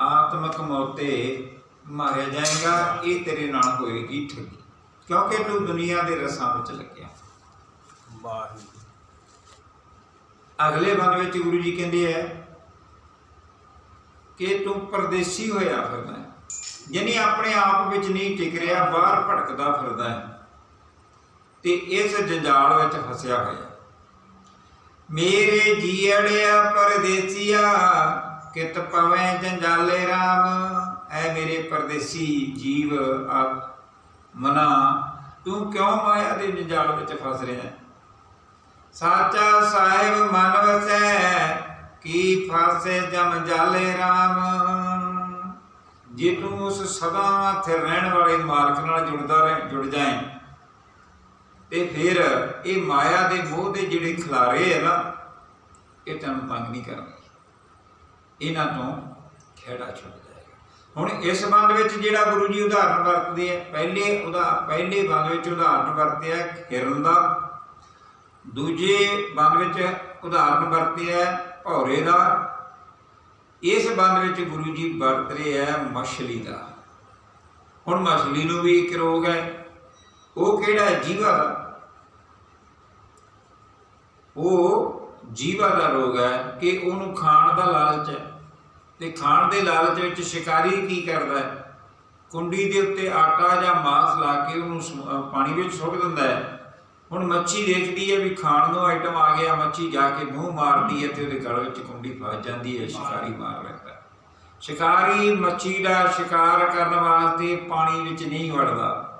ਆਤਮਕ ਮੌਤ ਤੇ ਮਾਰਿਆ ਜਾਏਗਾ, ਇਹ ਤੇਰੇ ਨਾਲ ਹੋਏਗੀ ਠੱਗੀ। ਕਿਉਂਕਿ ਤੂੰ ਦੁਨੀਆ ਦੇ ਰਸਾਂ ਵਿੱਚ ਲੱਗਿਆ। ਅਗਲੇ ਬੰਦ ਵਿੱਚ ਗੁਰੂ ਜੀ ਕਹਿੰਦੇ ਆ ਕਿ ਤੂੰ ਪਰਦੇਸੀ ਹੋਇਆ ਫਿਰਦਾ ਹੈ। ਯਾਨੀ ਆਪਣੇ ਆਪ ਵਿੱਚ ਨਹੀਂ ਟਿਕ ਰਿਹਾ, ਬਾਹਰ ਭਟਕਦਾ ਫਿਰਦਾ ਹੈ। ਤੇ ਇਸ ਜੰਜਾਲ ਵਿੱਚ ਫਸਿਆ ਹੋਇਆ। ਮੇਰੇ ਜੀੜਿਆ ਪਰਦੇਸੀਆ, ਕਿਤ ਪਵੇਂ ਜੰਜਾਲੇ RAM ਐ ਮੇਰੇ ਪਰਦੇਸੀ ਜੀਵ ਆ ਮਨਾ, ਤੂੰ ਕਿਉਂ ਮਾਇਆ ਦੇ ਜੰਜਾਲ ਵਿੱਚ ਫਸ ਰਿਹਾ? ਸਾਚਾ ਸਾਹਿਬ ਮਨ ਵਸੈ, ਕੀ ਫਾਸੇ ਜਮ ਜਾਲੇ RAM ਜੇ ਤੂੰ ਉਸ ਸਦਾ ਸਥਿਰ ਰਹਿਣ ਵਾਲੇ ਮਾਲਕ ਨਾਲ ਜੁੜਦਾ ਰਹਿ ਜੁੜ ਜਾਏ ਤੇ ਫਿਰ ਇਹ ਮਾਇਆ ਦੇ ਮੋਹ ਦੇ ਜਿਹੜੇ ਖਿਲਾਰੇ ਹੈ ਨਾ, ਇਹ ਤੈਨੂੰ ਤੰਗ ਨਹੀਂ ਕਰਨਗੇ ਇਹਨਾਂ ਤੋਂ ਖੇੜਾ ਛੁੱਟ ਜਾਏਗਾ ਹੁਣ ਇਸ ਬੰਦ ਵਿੱਚ ਜਿਹੜਾ ਗੁਰੂ ਜੀ ਉਦਾਹਰਨ ਵਰਤਦੇ ਆ, ਪਹਿਲੇ ਉਹਦਾ, ਪਹਿਲੇ ਬੰਦ ਵਿੱਚ ਉਦਾਹਰਨ ਵਰਤਿਆ ਹਿਰਨ ਦਾ। ਦੂਜੇ ਬੰਦ ਵਿੱਚ ਉਦਾਹਰਨ ਵਰਤਿਆ ਭੌਰੇ ਦਾ। ਇਸ ਬੰਦ ਵਿੱਚ ਗੁਰੂ ਜੀ ਵਰਤ ਰਹੇ ਹੈ ਮਛਲੀ ਦਾ। ਹੁਣ ਮਛਲੀ ਨੂੰ ਵੀ ਇੱਕ ਰੋਗ ਹੈ। ਉਹ ਕਿਹੜਾ ਜੀਵਾ ਦਾ। ਉਹ ਜੀਵਾ ਦਾ ਰੋਗ ਹੈ ਕਿ ਉਹਨੂੰ ਖਾਣ ਦਾ ਲਾਲਚ ਹੈ। ਤੇ ਖਾਣ ਦੇ ਲਾਲਚ ਵਿੱਚ ਸ਼ਿਕਾਰੀ ਕੀ ਕਰਦਾ ਹੈ? ਕੁੰਡੀ ਦੇ ਉੱਤੇ ਆਟਾ ਜਾਂ ਮਾਸ ਲਾ ਕੇ ਉਹਨੂੰ ਪਾਣੀ ਵਿੱਚ ਸੁੱਟ ਦਿੰਦਾ ਹੈ। ਹੁਣ ਮੱਛੀ ਦੇਖਦੀ ਹੈ ਵੀ ਖਾਣ ਨੂੰ ਆਈਟਮ ਆ ਗਿਆ, ਮੱਛੀ ਜਾ ਕੇ ਮੂੰਹ ਮਾਰਦੀ ਹੈ ਤੇ ਉਹਦੇ ਗਲ ਵਿੱਚ ਕੁੰਡੀ ਫਸ ਜਾਂਦੀ ਹੈ, ਸ਼ਿਕਾਰੀ ਮਾਰ ਲੈਂਦਾ ਸ਼ਿਕਾਰੀ ਮੱਛੀ ਦਾ ਸ਼ਿਕਾਰ ਕਰਨ ਵਾਸਤੇ ਪਾਣੀ ਵਿੱਚ ਨਹੀਂ ਵੜਦਾ।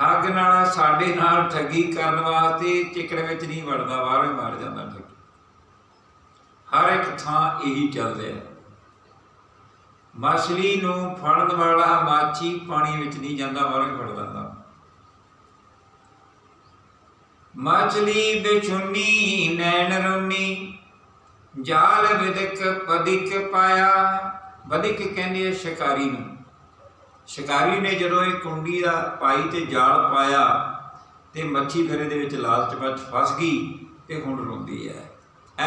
ਠੱਗ ਨਾਲ, ਸਾਡੇ ਨਾਲ ਠੱਗੀ ਕਰਨ ਵਾਸਤੇ ਚਿਕੜ ਵਿੱਚ ਨਹੀਂ ਵੜਦਾ, ਬਾਹਰੋਂ ਹੀ ਮਾਰ ਜਾਂਦਾ ਠੱਗੀ। ਹਰ ਇੱਕ ਥਾਂ ਇਹੀ ਚੱਲ ਰਿਹਾ ਹੈ। ਮਛਲੀ ਨੂੰ ਫੜਨ ਵਾਲਾ ਮਾਛੀ ਪਾਣੀ ਵਿੱਚ ਨਹੀਂ ਜਾਂਦਾ, ਬਾਹਰੋਂ ਹੀ ਫੜ ਲੈਂਦਾ। ਮਛਲੀ ਬਿਛੁੰਨੀ, ਨੈਣ ਰੁੰਨੀ ਜਾਲ ਵਿਦਿਕ ਪਦਿਕ ਪਾਇਆ ਬਦਿਕ ਕਹਿੰਦੇ ਸ਼ਿਕਾਰੀ ਨੂੰ। ਸ਼ਿਕਾਰੀ ਨੇ ਜਦੋਂ ਇਹ ਕੁੰਡੀ ਦਾ ਪਾਈ ਤੇ ਜਾਲ ਪਾਇਆ ਤੇ ਮੱਛੀ ਫਿਰ ਇਹਦੇ ਵਿੱਚ ਲਾਲਚ ਵਿੱਚ ਫਸ ਗਈ ਤੇ ਹੁਣ ਰੋਂਦੀ ਹੈ।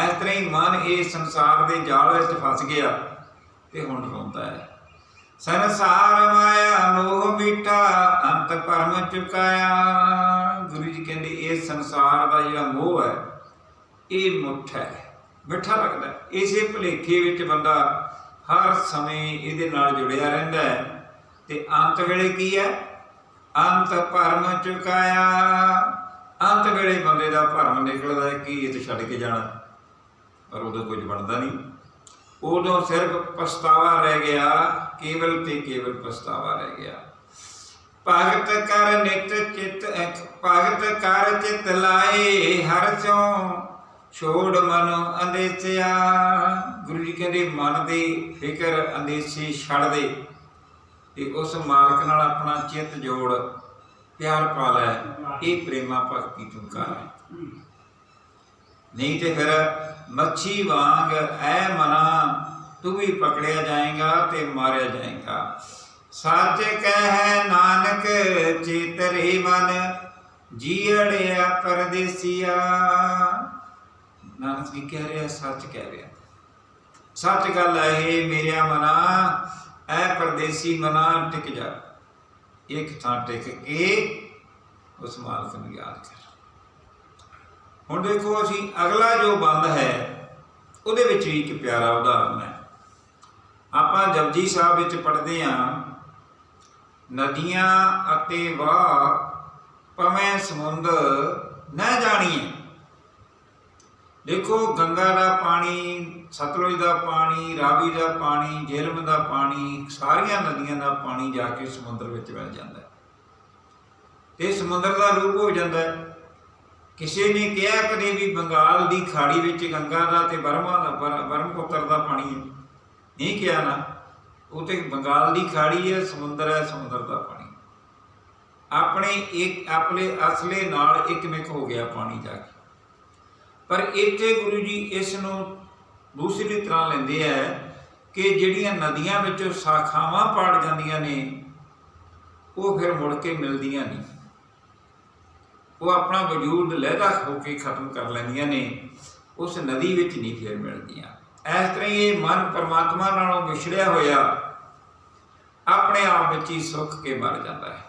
ਇਸ ਤਰ੍ਹਾਂ ਹੀ ਮਨ ਇਹ ਸੰਸਾਰ ਦੇ ਜਾਲ ਵਿੱਚ ਫਸ ਗਿਆ ਤੇ ਹੁਣ ਰੋਂਦਾ ਹੈ। ਸੰਸਾਰ ਮਾਇਆ ਮੋਹ ਮਿੱਠਾ, ਅੰਤ ਪਰਮ ਚੁਕਾਇਆ। ਗੁਰੂ ਜੀ ਕਹਿੰਦੇ, ਇਹ ਸੰਸਾਰ ਦਾ ਜਿਹੜਾ ਮੋਹ ਹੈ, ਇਹ ਮੁੱਠ ਹੈ, ਮਿੱਠਾ ਲੱਗਦਾ ਇਸੇ ਭੁਲੇਖੇ ਵਿੱਚ ਬੰਦਾ ਹਰ ਸਮੇਂ ਇਹਦੇ ਨਾਲ ਜੁੜਿਆ ਰਹਿੰਦਾ ਹੈ। ਤੇ ਅੰਤ ਵੇਲੇ ਕੀ ਹੈ? ਅੰਤ ਭਰਮ ਚੁਕਾਇਆ। ਅੰਤ ਵੇਲੇ ਬੰਦੇ ਦਾ ਭਰਮ ਨਿਕਲਦਾ ਹੈ, ਕਿ ਇਹ ਤੇ ਛੱਡ ਕੇ ਜਾਣਾ? ਪਰ ਉਦੋਂ ਕੁਝ ਬਣਦਾ ਨਹੀਂ। ਉਦੋਂ ਸਿਰਫ ਪਛਤਾਵਾ ਰਹਿ ਗਿਆ, ਕੇਵਲ ਤੇ ਕੇਵਲ ਪਛਤਾਵਾ ਰਹਿ ਗਿਆ। ਭਗਤ ਕਰ ਨਿਤ ਚਿਤ ਭਗਤ ਕਰ ਚਿਤ ਲਾਏ ਹਰ ਚੋਂ। ਛੋੜ ਮਨ ਅੰਦੇਸਿਆ। ਗੁਰੂ ਜੀ ਕਹਿੰਦੇ, ਮਨ ਦੇ ਫਿਕਰ ਅੰਦੇਸੀ ਛੱਡ ਦੇ। ਤੇ ਉਸ ਮਾਲਕ ਨਾਲ ਆਪਣਾ ਚਿੱਤ ਜੋੜ, ਪਿਆਰ ਪਾ ਲੈ, ਇਹ ਪ੍ਰੇਮਾ ਭਗਤੀ ਤੂੰ ਕਰ। ਨਹੀਂ ਤੇ ਫਿਰ ਮੱਛੀ ਵਾਂਗ ਐ ਮਨਾ ਤੂੰ ਵੀ ਪਕੜਿਆ ਜਾਏਗਾ ਤੇ ਮਾਰਿਆ ਜਾਏਗਾ। ਸੱਚ ਕਹਿ ਨਾਨਕ ਚੇਤਰੇ ਮਨ ਜੀੜਿਆ ਪਰਦੇਸੀਆ। ਨਾਨਕ ਜੀ ਕਹਿ ਰਿਹਾ, ਸੱਚ ਕਹਿ ਰਿਹਾ। ਸੱਚ ਗੱਲ ਹੈ ਇਹ ਮੇਰਿਆ ਮਨਾ ਐ ਪਰਦੇਸੀ ਮਨਾ ਟਿਕ ਜਾ। ਇੱਕ ਥਾਂ ਟਿਕ ਕੇ ਉਸ ਮਾਲਕ ਨੂੰ ਯਾਦ ਕਰ। ਹੁਣ ਦੇਖੋ ਅਸੀਂ ਅਗਲਾ ਜੋ ਬੰਦ ਹੈ, ਉਹਦੇ ਵਿੱਚ ਵੀ ਇੱਕ ਪਿਆਰਾ ਉਦਾਹਰਨ ਹੈ। ਆਪਾਂ ਜਪਜੀ ਸਾਹਿਬ ਵਿੱਚ ਪੜ੍ਹਦੇ ਹਾਂ, ਨਦੀਆਂ ਅਤੇ ਵਾਹ ਪਵੇਂ ਸਮੁੰਦ ਨਾ ਜਾਣੀਏ। ਦੇਖੋ ਗੰਗਾ ਦਾ ਪਾਣੀ ਸਤਲੁਜ ਦਾ ਪਾਣੀ, ਰਾਵੀ ਦਾ ਪਾਣੀ ਜੇਹਲਮ ਦਾ ਪਾਣੀ, ਸਾਰੀਆਂ ਨਦੀਆਂ ਦਾ ਪਾਣੀ ਜਾ ਕੇ ਸਮੁੰਦਰ ਵਿੱਚ ਮਿਲ ਜਾਂਦਾ ਹੈ। ਤੇ ਸਮੁੰਦਰ ਦਾ ਰੂਪ ਹੋ ਜਾਂਦਾ ਹੈ। ਕਿਸੇ ਨੇ ਕਿਹਾ ਕਦੇ ਵੀ ਬੰਗਾਲ ਦੀ ਖਾੜੀ ਵਿੱਚ ਗੰਗਾ ਦਾ ਤੇ ਬਰਮਾ ਦਾ ਬਰਮਪੁੱਤਰ ਦਾ ਪਾਣੀ ਹੈ। ਨਹੀਂ ਕਿਹਾ ਨਾ। ਉਹ ਤੇ ਬੰਗਾਲ ਦੀ ਖਾੜੀ ਹੈ, ਸਮੁੰਦਰ ਹੈ, ਸਮੁੰਦਰ ਦਾ ਪਾਣੀ। ਆਪਣੇ ਇੱਕ, ਆਪਣੇ ਅਸਲੇ ਨਾਲ ਇੱਕ ਮਿਕ ਹੋ ਗਿਆ ਪਾਣੀ ਜਾ ਕੇ। ਪਰ ਇੱਥੇ ਗੁਰੂ ਜੀ ਇਸ ਨੂੰ ਦੂਸਰੀ ਤਰ੍ਹਾਂ ਲੈਂਦੇ ਹੈ ਕਿ ਜਿਹੜੀਆਂ ਨਦੀਆਂ ਵਿੱਚੋਂ ਸ਼ਾਖਾਵਾਂ ਪਾੜ ਜਾਂਦੀਆਂ ਨੇ, ਉਹ ਫਿਰ ਮੁੜ ਕੇ ਮਿਲਦੀਆਂ ਨਹੀਂ। ਉਹ ਆਪਣਾ ਵਜੂਦ ਲਹਿਦਾ ਹੋ ਕੇ ਖਤਮ ਕਰ ਲੈਂਦੀਆਂ ਨੇ, ਉਸ ਨਦੀ ਵਿੱਚ ਨਹੀਂ ਫਿਰ ਮਿਲਦੀਆਂ। ਇਸ ਤਰ੍ਹਾਂ ਹੀ ਇਹ ਮਨ ਪਰਮਾਤਮਾ ਨਾਲੋਂ ਵਿਛੜਿਆ ਹੋਇਆ, ਆਪਣੇ ਆਪ ਵਿੱਚ ਹੀ ਸੁੱਕ ਕੇ ਮਰ ਜਾਂਦਾ ਹੈ।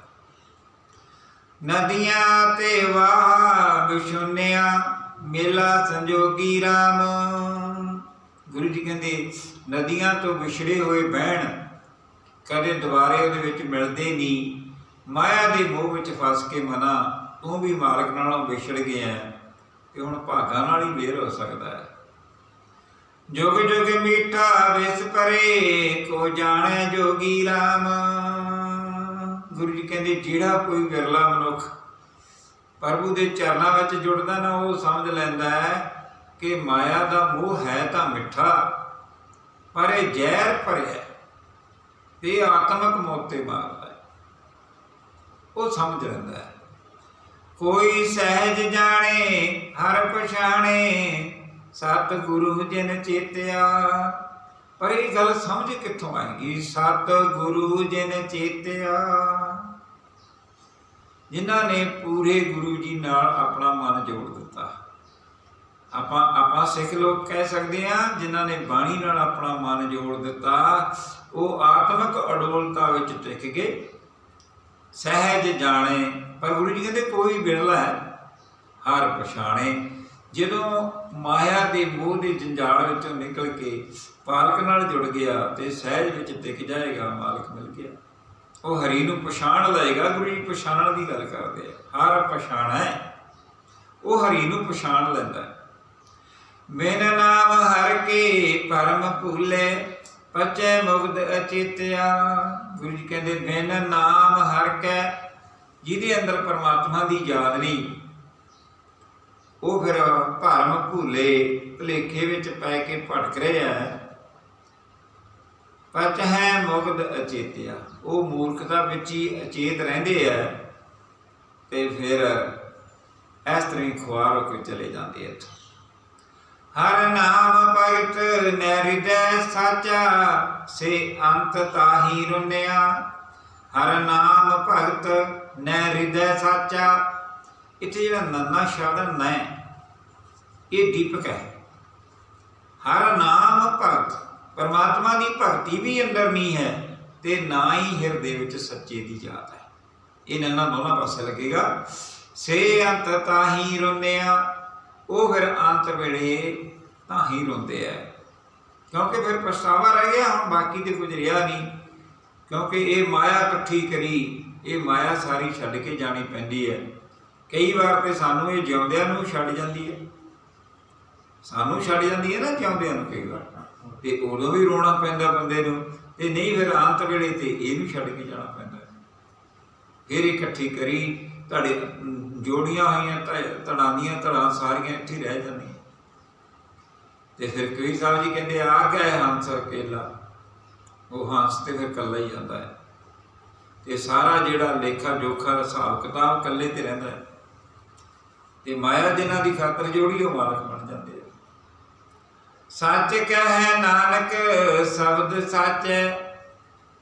ਨਦੀਆਂ ਤੇ ਵਾਹ ਵਿਸ਼ੁੰਨਿਆ ਮੇਲਾ ਸੰਜੋਗੀ RAM ਗੁਰੂ ਜੀ ਕਹਿੰਦੇ, ਨਦੀਆਂ ਤੋਂ ਵਿਛੜੇ ਹੋਏ ਬਹਿਣ ਕਦੇ ਦੁਬਾਰੇ ਉਹਦੇ ਵਿੱਚ ਮਿਲਦੇ ਨਹੀਂ। ਮਾਇਆ ਦੇ ਮੋਹ ਵਿੱਚ ਫਸ ਕੇ ਮਨਾ, ਤੂੰ ਵੀ ਮਾਲਕ ਨਾਲੋਂ ਵਿਛੜ ਗਿਆ ਤੇ ਹੁਣ ਭਾਗਾਂ ਨਾਲ ਹੀ ਮੇਰ ਹੋ ਸਕਦਾ ਹੈ। ਜੋਗ ਜੋਗ ਮੀਠਾ ਵਿਸ ਪਰੇ, ਕੋ ਜਾਣੈ ਜੋਗੀ RAM ਗੁਰੂ ਜੀ ਕਹਿੰਦੇ, ਜਿਹੜਾ ਕੋਈ ਵਿਰਲਾ ਮਨੁੱਖ ਪ੍ਰਭੂ ਦੇ ਚਰਨਾਂ ਵਿੱਚ ਜੁੜਦਾ ਨਾ, ਉਹ ਸਮਝ ਲੈਂਦਾ ਹੈ ਕਿ ਮਾਇਆ ਦਾ ਮੋਹ ਹੈ ਤਾਂ ਮਿੱਠਾ, ਪਰ ਇਹ ਜ਼ਹਿਰ ਭਰਿਆ ਇਹ ਆਤਮਕ ਮੌਤ ਤੇ ਮਾਰਦਾ ਹੈ। ਉਹ ਸਮਝ ਲੈਂਦਾ ਹੈ, ਕੋਈ ਸਹਿਜ ਜਾਣੇ, ਹਰ ਪਛਾਣੇ ਸਤ ਗੁਰੂ ਜਿਨ ਚੇਤਿਆ। ਪਰ ਇਹ ਗੱਲ ਸਮਝ ਕਿੱਥੋਂ ਆਏਗੀ? ਸਤ ਗੁਰੂ ਜਿਨ ਚੇਤਿਆ। ਜਿਨ੍ਹਾਂ ਨੇ ਪੂਰੇ ਗੁਰੂ ਜੀ ਨਾਲ ਆਪਣਾ ਮਨ ਜੋੜ ਦਿੱਤਾ। ਆਪਾਂ ਆਪਾਂ ਸਿੱਖ ਲੋਕ ਕਹਿ ਸਕਦੇ ਆ ਜਿਨ੍ਹਾਂ ਨੇ ਬਾਣੀ ਨਾਲ ਆਪਣਾ ਮਨ ਜੋੜ ਦਿੱਤਾ, ਉਹ ਆਤਮਿਕ ਅਡੋਲਤਾ ਵਿੱਚ ਟਿਕ ਗਏ। ਸਹਿਜ ਜਾਣੇ, ਪਰ ਗੁਰੂ ਜੀ ਕਹਿੰਦੇ ਕੋਈ ਬਿਰਲਾ ਹੈ ਹਰ ਪਛਾਣੇ। ਜਦੋਂ ਮਾਇਆ ਦੇ ਮੋਹ ਦੇ ਜੰਜਾਲ ਵਿੱਚੋਂ ਨਿਕਲ ਕੇ ਪਾਲਕ ਨਾਲ ਜੁੜ ਗਿਆ ਤੇ ਸਹਿਜ ਵਿੱਚ ਟਿਕ ਜਾਏਗਾ, ਮਾਲਕ ਮਿਲ ਗਿਆ। ਉਹ ਹਰੀ ਨੂੰ ਪਛਾਣ ਲਏਗਾ, ਗੁਰੂ ਜੀ ਪਛਾਣਨ ਦੀ ਗੱਲ ਕਰਦੇ ਆ। ਹਰ ਪਛਾਣਾ ਹੈ। ਉਹ ਹਰੀ ਨੂੰ ਪਛਾਣ ਲੈਂਦਾ ਹੈ ਨਾਮ ਹਰ ਕੇ ਪਰਮ ਭੂਲੇ, ਪਚੈ ਮੁਗਧ ਅਚੇਤਿਆ। ਗੁਰੂ ਜੀ ਕਹਿੰਦੇ ਮੇਨ ਨਾਮ ਹਰ ਕੈ, ਜਿਹਦੇ ਅੰਦਰ ਪਰਮਾਤਮਾ ਦੀ ਯਾਦ ਨਹੀਂ, ਉਹ ਫਿਰ ਭਰਮ ਭੂਲੇ, ਭਲੇਖੇ ਵਿੱਚ ਪੈ ਕੇ ਭਟਕ ਰਿਹਾ ਹੈ ਪਚ ਹੈ ਮੁਗਧ ਅਚੇਤਿਆ। ਉਹ ਮੂਰਖਤਾ ਵਿੱਚ ਹੀ ਅਚੇਤ ਰਹਿੰਦੇ ਆ ਤੇ ਫਿਰ ਇਸ ਤਰ੍ਹਾਂ ਹੀ ਖੁਆਰ ਹੋ ਕੇ ਚਲੇ ਜਾਂਦੇ ਆ ਇੱਥੋਂ। ਹਰ ਨਾਮ ਭਗਤ ਨੈਰਿਦੈ ਸਾਚਾ, ਸੇ ਅੰਤ ਤਾਹੀ ਰੁਨਿਆ। ਹਰ ਨਾਮ ਭਗਤ ਨੈਰਿਦੈ ਸਾਚਾ। ਇੱਥੇ ਜਿਹੜਾ ਨੰਨਾ ਸ਼ਬਦ ਨੈ ਇਹ ਦੀਪਕ ਹੈ। ਹਰ ਨਾਮ ਭਗਤ, ਪਰਮਾਤਮਾ ਦੀ ਭਗਤੀ ਵੀ ਅੰਦਰ ਨਹੀਂ ਹੈ ਤੇ ਨਾ ਹੀ ਹਿਰਦੇ ਵਿੱਚ ਸੱਚੇ ਦੀ ਜਾਤ ਹੈ। ਇਹ ਨੰਨਾ ਦੋਨਾਂ ਪਾਸੇ ਲੱਗੇਗਾ। ਸੇ ਅੰਤ ਤਾਹੀ ਰੋਨਿਆ। ਉਹ ਫਿਰ ਅੰਤ ਵੇਲੇ ਤਾਂ ਹੀ ਰੋਂਦੇ ਆ। ਕਿਉਂਕਿ ਫਿਰ ਪਛਤਾਵਾ ਰਹਿ ਗਿਆ, ਹੁਣ ਬਾਕੀ ਤੇ ਕੁਝ ਰਿਹਾ ਨਹੀਂ। ਕਿਉਂਕਿ ਇਹ ਮਾਇਆ ਇਕੱਠੀ ਕਰੀ, ਇਹ ਮਾਇਆ ਸਾਰੀ ਛੱਡ ਕੇ ਜਾਣੀ ਪੈਂਦੀ ਹੈ। ਕਈ ਵਾਰ ਤੇ ਸਾਨੂੰ ਇਹ ਜਿਉਂਦਿਆਂ ਨੂੰ ਛੱਡ ਜਾਂਦੀ ਹੈ। ਸਾਨੂੰ ਛੱਡ ਜਾਂਦੀ ਹੈ ਨਾ ਜਿਉਂਦਿਆਂ ਨੂੰ ਕਈ ਵਾਰ। ਤੇ ਉਦੋਂ ਵੀ ਰੋਣਾ ਪੈਂਦਾ ਬੰਦੇ ਨੂੰ, ਤੇ ਨਹੀਂ ਫਿਰ ਅੰਤ ਵੇਲੇ ਤੇ ਇਹਨੂੰ ਛੱਡ ਕੇ ਜਾਣਾ ਪੈਂਦਾ। ਹੈ। ਫਿਰ ਇਕੱਠੀ ਕਰੀ, ਤੁਹਾਡੇ ਜੋੜੀਆਂ ਹੋਈਆਂ ਧੜਾਂ ਦੀਆਂ ਧੜਾਂ ਸਾਰੀਆਂ ਇੱਥੇ ਰਹਿ ਜਾਂਦੀਆਂ। ਤੇ ਫਿਰ ਕਈ ਸਾਹਿਬ ਜੀ ਕਹਿੰਦੇ, ਆ ਗਏ ਹੰਸ ਅਕੇਲਾ। ਉਹ ਹੰਸ ਤੇ ਫਿਰ ਇਕੱਲਾ ਹੀ ਜਾਂਦਾ ਹੈ। ਤੇ ਸਾਰਾ ਜਿਹੜਾ ਲੇਖਾ ਜੋਖਾ ਹਿਸਾਬ ਕਿਤਾਬ ਇਕੱਲੇ ਤੇ ਰਹਿੰਦਾ ਹੈ। ਤੇ ਮਾਇਆ ਜਿਨ੍ਹਾਂ ਦੀ ਖਾਤਰ ਜੋੜੀ ਉਹ ਮਾਲਕ ਬਣ ਜਾਂਦੇ ਆ। ਸੱਚ ਕਹੈ ਨਾਨਕ, ਸ਼ਬਦ ਸੱਚ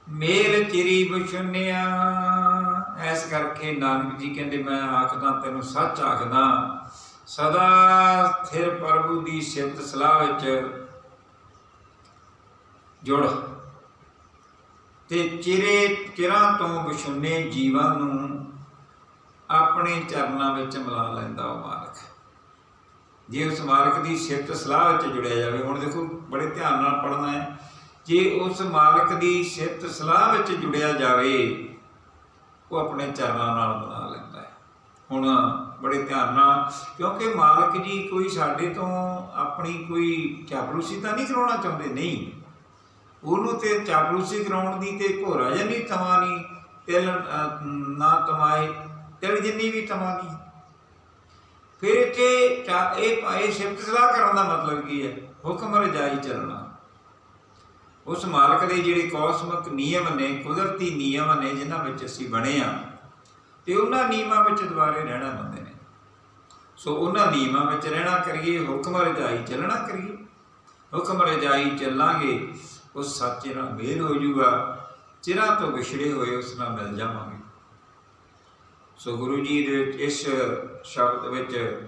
ਮੇਰ ਚਿਰੀ ਬੁਸ਼ਨਿਆ ਐਸ ਕਰਕੇ ਨਾਨਕ ਜੀ ਕਹਿੰਦੇ, ਮੈਂ ਆਖਦਾ, ਤੈਨੂੰ ਸੱਚ ਆਖਦਾ, ਸਦਾ ਸਥਿਰ ਪ੍ਰਭੂ ਦੀ ਸਿਫਤ ਸਲਾਹ ਵਿੱਚ ਜੁੜ। ਤੇ ਚਿਰੇ, ਚਿਰਾਂ ਤੋਂ ਵਿਛੁੰਨੇ ਜੀਵਾਂ ਨੂੰ ਆਪਣੇ ਚਰਨਾਂ ਵਿੱਚ ਮਿਲਾ ਲੈਂਦਾ ਉਹ ਮਾਲਕ। ਜੇ ਉਸ ਮਾਲਕ ਦੀ ਸਿਫਤ ਸਲਾਹ ਵਿੱਚ ਜੁੜਿਆ ਜਾਵੇ, ਹੁਣ ਦੇਖੋ, ਬੜੇ ਧਿਆਨ ਨਾਲ ਪੜਨਾ ਹੈ। ਜੇ ਉਸ ਮਾਲਕ ਦੀ ਸਿਫਤ ਸਲਾਹ ਵਿੱਚ ਜੁੜਿਆ ਜਾਵੇ ਉਹ ਆਪਣੇ ਚਰਨਾਂ ਨਾਲ ਬਣਾ ਲੈਂਦਾ ਹੈ। ਹੁਣ ਬੜੇ ਧਿਆਨ ਨਾਲ, ਕਿਉਂਕਿ ਮਾਲਕ ਜੀ ਕੋਈ ਸਾਡੇ ਤੋਂ ਆਪਣੀ ਕੋਈ ਚਾਪਲੂਸੀ ਤਾਂ ਨਹੀਂ ਕਰਾਉਣਾ ਚਾਹੁੰਦੇ? ਨਹੀਂ। ਉਹਨੂੰ ਤੇ ਚਾਪਲੂਸੀ ਕਰਾਉਣ ਦੀ ਤੇ ਭੋਰਾ ਜਨੀ ਤਮਾ ਤਿਲ ਨਾ ਤਮਾਏ ਤਿਲ ਜਿੰਨੀ ਵੀ ਤਮਾ ਫਿਰ ਇੱਥੇ ਚਾ- ਇਹ ਇਹ ਸਿਫਤ ਸਲਾਹ ਕਰਨ ਦਾ ਮਤਲਬ ਕੀ ਹੈ? ਹੁਕਮ ਰਜਾਈ ਚੱਲਣਾ। ਉਸ ਮਾਲਕ ਦੇ ਜਿਹੜੇ ਕੌਸਮਿਕ ਨਿਯਮ ਨੇ, ਕੁਦਰਤੀ ਨਿਯਮ ਨੇ, ਜਿਨ੍ਹਾਂ ਵਿੱਚ ਅਸੀਂ ਬਣੇ ਆ ਤੇ ਉਹਨਾਂ ਨਿਯਮਾਂ ਵਿੱਚ ਦੁਬਾਰੇ ਰਹਿਣਾ ਬੰਦੇ ਨੇ। ਸੋ ਉਹਨਾਂ ਨਿਯਮਾਂ ਵਿੱਚ ਰਹਿਣਾ ਕਰੀਏ, ਹੁਕਮ ਰਜਾਈ ਚੱਲਣਾ ਕਰੀਏ। ਹੁਕਮ ਰਜਾਈ ਚੱਲਾਂਗੇ ਉਸ ਸੱਚੇ ਨਾਲ ਮੇਲ ਹੋ ਜਾਊਗਾ ਚਿਰਾਂ ਤੋਂ ਵਿਛੜੇ ਹੋਏ ਉਸ ਨਾਲ ਮਿਲ ਜਾਵਾਂਗੇ। ਸੋ ਗੁਰੂ ਜੀ ਦੇ ਇਸ ਸ਼ਬਦ ਵਿੱਚ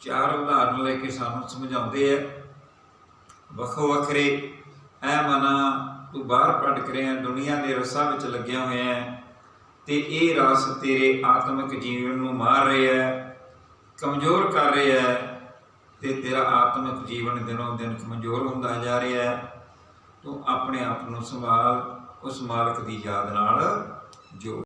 ਚਾਰ ਉਦਾਹਰਨ ਲੈ ਕੇ ਸਾਨੂੰ ਸਮਝਾਉਂਦੇ ਆ। ਵੱਖੋ ਵੱਖਰੇ ਐ ਮਨਾ, ਤੂੰ ਬਾਹਰ ਭਟਕ ਰਿਹਾ ਦੁਨੀਆ ਦੇ ਰਸਾਂ ਵਿੱਚ ਲੱਗਿਆ ਹੋਇਆ ਹੈ, ਤੇ ਇਹ ਰਸ ਤੇਰੇ ਆਤਮਿਕ ਜੀਵਨ ਨੂੰ ਮਾਰ ਰਿਹਾ ਹੈ, ਕਮਜ਼ੋਰ ਕਰ ਰਿਹਾ ਹੈ, ਤੇ ਤੇਰਾ ਆਤਮਿਕ ਜੀਵਨ ਦਿਨੋਂ ਦਿਨ ਕਮਜ਼ੋਰ ਹੁੰਦਾ ਜਾ ਰਿਹਾ ਹੈ। ਤੂੰ ਆਪਣੇ ਆਪ ਨੂੰ ਸੰਭਾਲ, ਉਸ ਮਾਲਕ ਦੀ ਯਾਦ ਨਾਲ ਜੋ